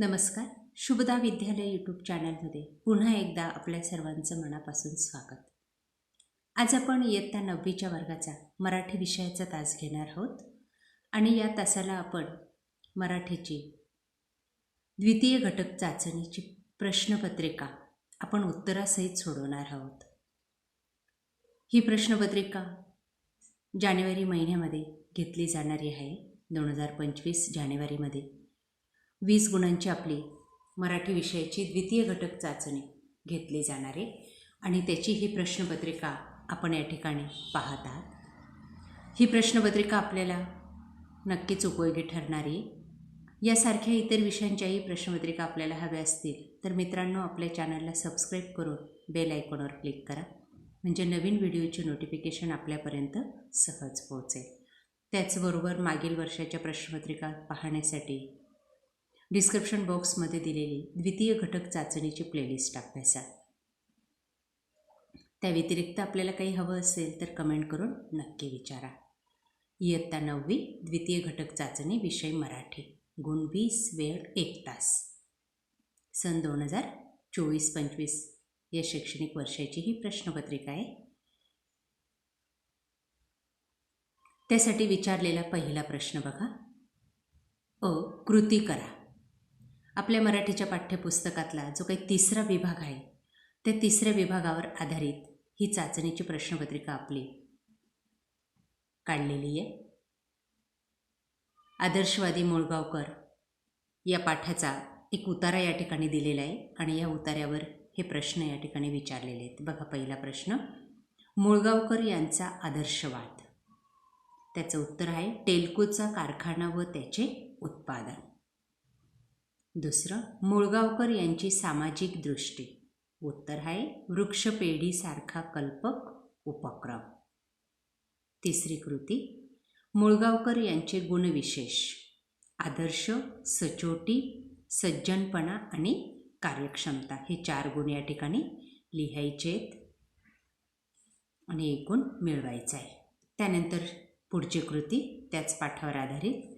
नमस्कार. शुभदा विद्यालय यूट्यूब चॅनलमध्ये पुन्हा एकदा आपल्या सर्वांचं मनापासून स्वागत. आज आपण इयत्ता नववीच्या वर्गाचा मराठी विषयाचा तास घेणार आहोत आणि या तासाला आपण मराठीची द्वितीय घटक चाचणीची प्रश्नपत्रिका आपण उत्तरासहित सोडवणार आहोत. ही प्रश्नपत्रिका जानेवारी महिन्यामध्ये घेतली जाणारी आहे. दोन हजार पंचवीस जानेवारीमध्ये वीस गुणांची आपली मराठी विषयाची द्वितीय घटक चाचणी घेतली जाणार आहे. आणि त्याची ही प्रश्नपत्रिका आपण या ठिकाणी पाहत आहात. ही प्रश्नपत्रिका आपल्याला नक्कीच उपयोगी ठरणारी यासारख्या इतर विषयांच्याही प्रश्नपत्रिका आपल्याला हव्या असतील तर मित्रांनो आपल्या चॅनलला सबस्क्राईब करून बेल आयकॉनवर क्लिक करा. म्हणजे नवीन व्हिडिओची नोटिफिकेशन आपल्यापर्यंत सहज पोहोचेल. त्याचबरोबर मागील वर्षाच्या प्रश्नपत्रिका पाहण्यासाठी डिस्क्रिप्शन बॉक्समध्ये दिलेली द्वितीय घटक चाचणीची प्लेलिस्ट अभ्यासा त्या व्यतिरिक्त आपल्याला काही हवं असेल तर कमेंट करून नक्की विचारा. इयत्ता नववी द्वितीय घटक चाचणी विषय मराठी. गुण वीस वेळ एक तास. सन दोन हजार चोवीस पंचवीस. या शैक्षणिक वर्षाची ही प्रश्नपत्रिका आहे. त्यासाठी विचारलेला पहिला प्रश्न बघा. अ. कृती करा. आपल्या मराठीच्या पाठ्यपुस्तकातला जो काही तिसरा विभाग आहे त्या तिसऱ्या विभागावर आधारित ही चाचणीची प्रश्नपत्रिका आपली काढलेली आहे. आदर्शवादी मुळगावकर या पाठाचा एक उतारा या ठिकाणी दिलेला आहे आणि या उतार्यावर हे प्रश्न या ठिकाणी विचारलेले आहेत. बघा पहिला प्रश्न. मुळगावकर यांचा आदर्शवाद. त्याचं उत्तर आहे टेल्कोचा कारखाना व त्याचे उत्पादन. दुसरं मुळगावकर यांची सामाजिक दृष्टी. उत्तर आहे वृक्षपेढीसारखा कल्पक उपक्रम. तिसरी कृती मुळगावकर यांचे गुणविशेष. आदर्श सचोटी सज्जनपणा आणि कार्यक्षमता. हे चार गुण या ठिकाणी लिहायचे आहेत आणि एक गुण आहे. त्यानंतर पुढची कृती त्याच पाठावर आधारित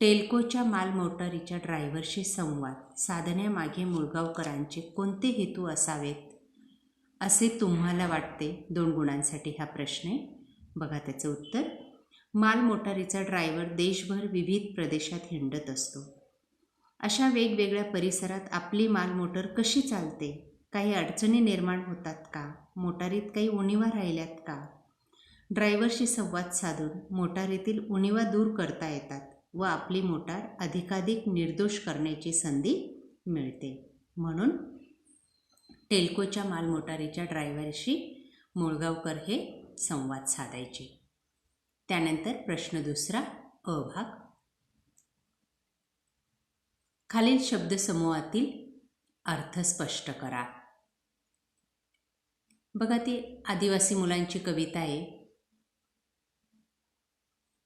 टेल्कोच्या मालमोटारीच्या ड्रायव्हरशी संवाद. साधण्यामागे मुळगावकरांचे कोणते हेतू असावेत? असे तुम्हाला वाटते? दोन गुणांसाठी हा प्रश्न आहे. बघा त्याचं उत्तर. मालमोटारीचा ड्रायव्हर देशभर विविध प्रदेशात हिंडत असतो. अशा वेगवेगळ्या परिसरात आपली मालमोटर कशी चालते? काही अडचणी निर्माण होतात का? मोटारीत काही उणीवा राहिल्यात का? ड्रायव्हरशी संवाद साधून मोटारीतील उणीवा दूर करता येतात. व आपली मोटार अधिकाधिक निर्दोष करण्याची संधी मिळते. म्हणून टेल्कोच्या मालमोटारीच्या ड्रायव्हरशी मुळगावकर हे संवाद साधायचे. त्यानंतर प्रश्न दुसरा अभाग खालील शब्दसमूहातील अर्थ स्पष्ट करा. बघा ती आदिवासी मुलांची कविता आहे.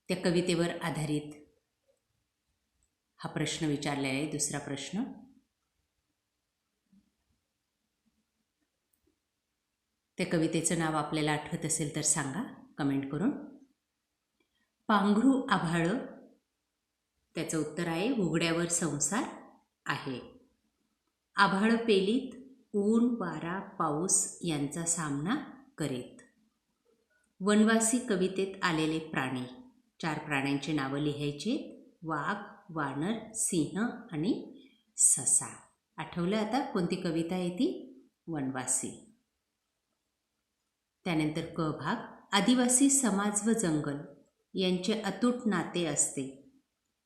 त्या कवितेवर आधारित हा प्रश्न विचारलेला आहे. दुसरा प्रश्न. त्या कवितेचं नाव आपल्याला आठवत असेल तर सांगा कमेंट करून. पांघरू आभाळ त्याचं उत्तर आहे उघड्यावर संसार आहे. आभाळ पेलीत ऊन वारा पाऊस यांचा सामना करीत. वनवासी कवितेत आलेले प्राणी. चार प्राण्यांची नावं लिहायची वाघ वानर सिंह आणि ससा. आठवलं आता कोणती कविता आहे ती? वनवासी. त्यानंतर क भाग आदिवासी समाज व जंगल. यांचे अतूट नाते असते.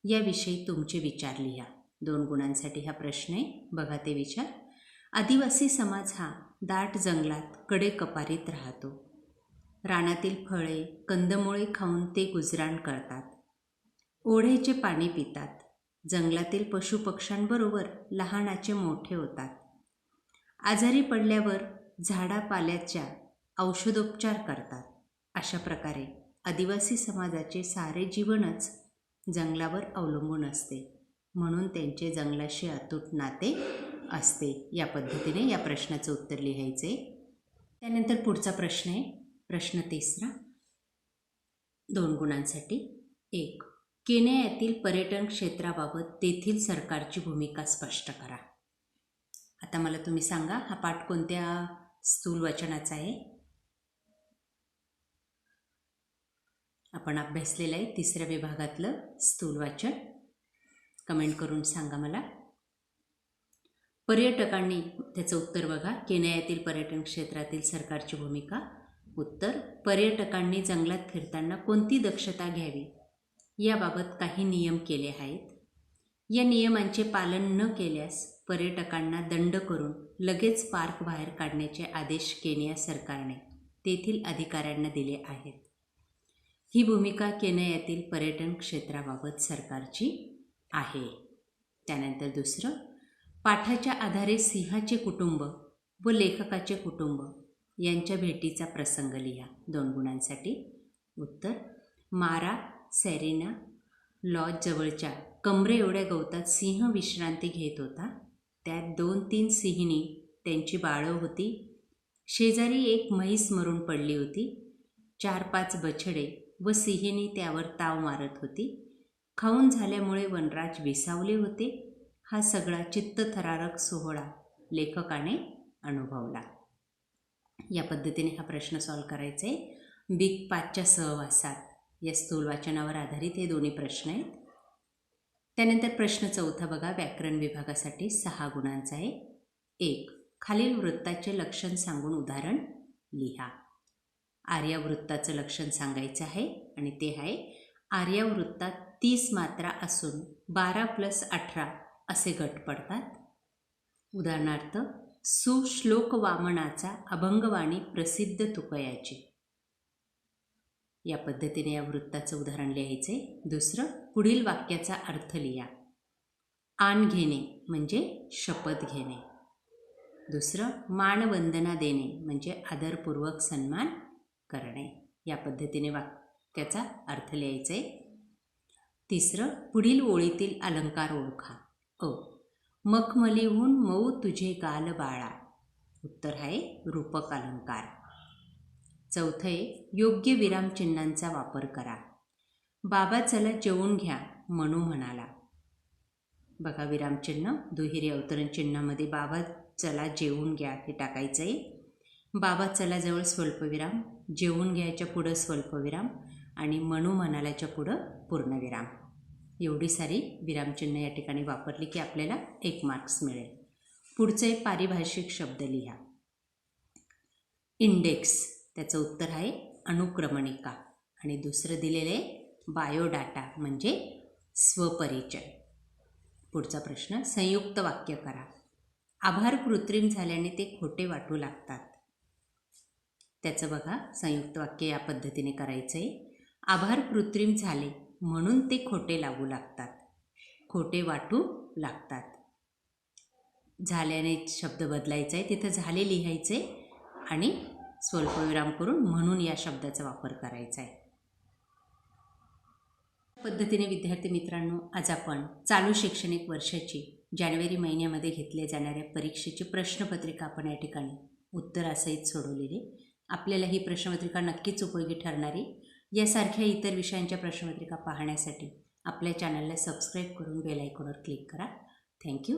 याविषयी तुमचे विचार लिहा. दोन गुणांसाठी हा प्रश्न आहे. बघा ते विचार. आदिवासी समाज हा दाट जंगलात कडे कपारीत राहतो. रानातील फळे कंदमुळे खाऊन ते गुजराण करतात. ओढ्याचे पाणी पितात. जंगलातील पशुपक्ष्यांबरोबर लहानाचे मोठे होतात. आजारी पडल्यावर झाडापाल्याच्या औषधोपचार करतात. अशा प्रकारे आदिवासी समाजाचे सारे जीवनच जंगलावर अवलंबून असते. म्हणून त्यांचे जंगलाशी अतूट नाते असते. या पद्धतीने या प्रश्नाचं उत्तर लिहायचे. त्यानंतर पुढचा प्रश्न आहे. प्रश्न तिसरा. दोन गुणांसाठी एक. केनयातील पर्यटन क्षेत्राबाबत तेथील सरकारची भूमिका स्पष्ट करा. आता मला तुम्ही सांगा हा पाठ कोणत्या स्थूल वचनाचा आहे? आपण अभ्यासलेलं आहे तिसऱ्या विभागातलं स्थूल वाचन. कमेंट करून सांगा मला. पर्यटकांनी त्याचं उत्तर बघा. केनयातील पर्यटन क्षेत्रातील सरकारची भूमिका. उत्तर पर्यटकांनी जंगलात फिरताना कोणती दक्षता घ्यावी? याबाबत काही नियम केले आहेत. या नियमांचे पालन न केल्यास पर्यटकांना दंड करून लगेच पार्क बाहेर काढण्याचे आदेश केनिया सरकारने तेथील अधिकाऱ्यांना दिले आहेत. ही भूमिका केनियातील पर्यटन क्षेत्राबाबत सरकारची आहे. त्यानंतर दुसरं पाठाच्या आधारे सिंहाचे कुटुंब व लेखकाचे कुटुंब यांच्या भेटीचा प्रसंग लिहा. दोन गुणांसाठी. उत्तर मारा सेरेना लॉज जवळच्या कमरे एवढ्या गवतात सिंह विश्रांती घेत होता. त्यात दोन तीन सिंहिणी त्यांची बाळं होती. शेजारी एक म्हैस मरून पडली होती. चार पाच बछडे व सिंहिणी त्यावर ताव मारत होती. खाऊन झाल्यामुळे वनराज विसावले होते. हा सगळा चित्तथरारक सोहळा लेखकाने अनुभवला. या पद्धतीने हा प्रश्न सॉल्व करायचा आहे बिग पाचच्या सहवासात. या स्थूल वाचनावर आधारित हे दोन्ही प्रश्न आहेत. त्यानंतर प्रश्न चौथा बघा व्याकरण विभागासाठी सहा गुणांचा आहे. एक खालील वृत्ताचे लक्षण सांगून उदाहरण लिहा. आर्यावृत्ताचं लक्षण सांगायचं आहे आणि ते आहे आर्यावृत्तात तीस मात्रा असून बारा प्लस अठरा असे गट पडतात. उदाहरणार्थ सुश्लोक वामनाचा अभंगवाणी प्रसिद्ध तुकयाची. या पद्धतीने या वृत्ताचं उदाहरण लिहायचं आहे दुसरं पुढील वाक्याचा अर्थ लिहा. आण घेणे म्हणजे शपथ घेणे. दुसरं मानवंदना देणे म्हणजे आदरपूर्वक सन्मान करणे. या पद्धतीने वाक्याचा अर्थ लिहायचा आहे तिसरं पुढील ओळीतील अलंकार ओळखा. अ मखमलीहून मऊ तुझे गाल बाळा. उत्तर आहे रूपक अलंकार. चौथं आहे योग्य विरामचिन्हांचा वापर करा. बाबा चला जेवून घ्या मनू म्हणाला. बघा विरामचिन्ह दुहेरी अवतरण चिन्हामध्ये बाबा चला जेवून घ्या हे टाकायचं आहे. बाबा चलाजवळ स्वल्पविराम जेवून घ्यायच्या पुढं स्वल्पविराम आणि मनू म्हणाल्याच्या पुढं पूर्णविराम एवढी सारी विरामचिन्ह या ठिकाणी वापरली की आपल्याला एक मार्क्स मिळेल. पुढचं पारिभाषिक शब्द लिहा. इंडेक्स त्याचं उत्तर आहे अनुक्रमणिका. आणि दुसरं दिलेलं आहे बायोडाटा म्हणजे स्वपरिचय. पुढचा प्रश्न संयुक्त वाक्य करा. आभार कृत्रिम झाल्याने ते खोटे वाटू लागतात. त्याचं बघा संयुक्त वाक्य या पद्धतीने करायचं आहे आभार कृत्रिम झाले म्हणून ते खोटे लागू लागतात. खोटे वाटू लागतात. झाल्याने शब्द बदलायचा आहे तिथं झाले लिहायचे आणि स्वल्पविराम करून म्हणून या शब्दाचा वापर करायचा आहे. पद्धतीने विद्यार्थी मित्रांनो आज आपण चालू शैक्षणिक वर्षाची जानेवारी महिन्यामध्ये घेतल्या जाणाऱ्या परीक्षेची प्रश्नपत्रिका आपण या ठिकाणी उत्तरासहित सोडवलेली. आपल्याला ही प्रश्नपत्रिका नक्कीच उपयोगी ठरणारी. यासारख्या इतर विषयांच्या प्रश्नपत्रिका पाहण्यासाठी आपल्या चॅनलला सबस्क्राईब करून बेल आयकॉनवर क्लिक करा. थँक्यू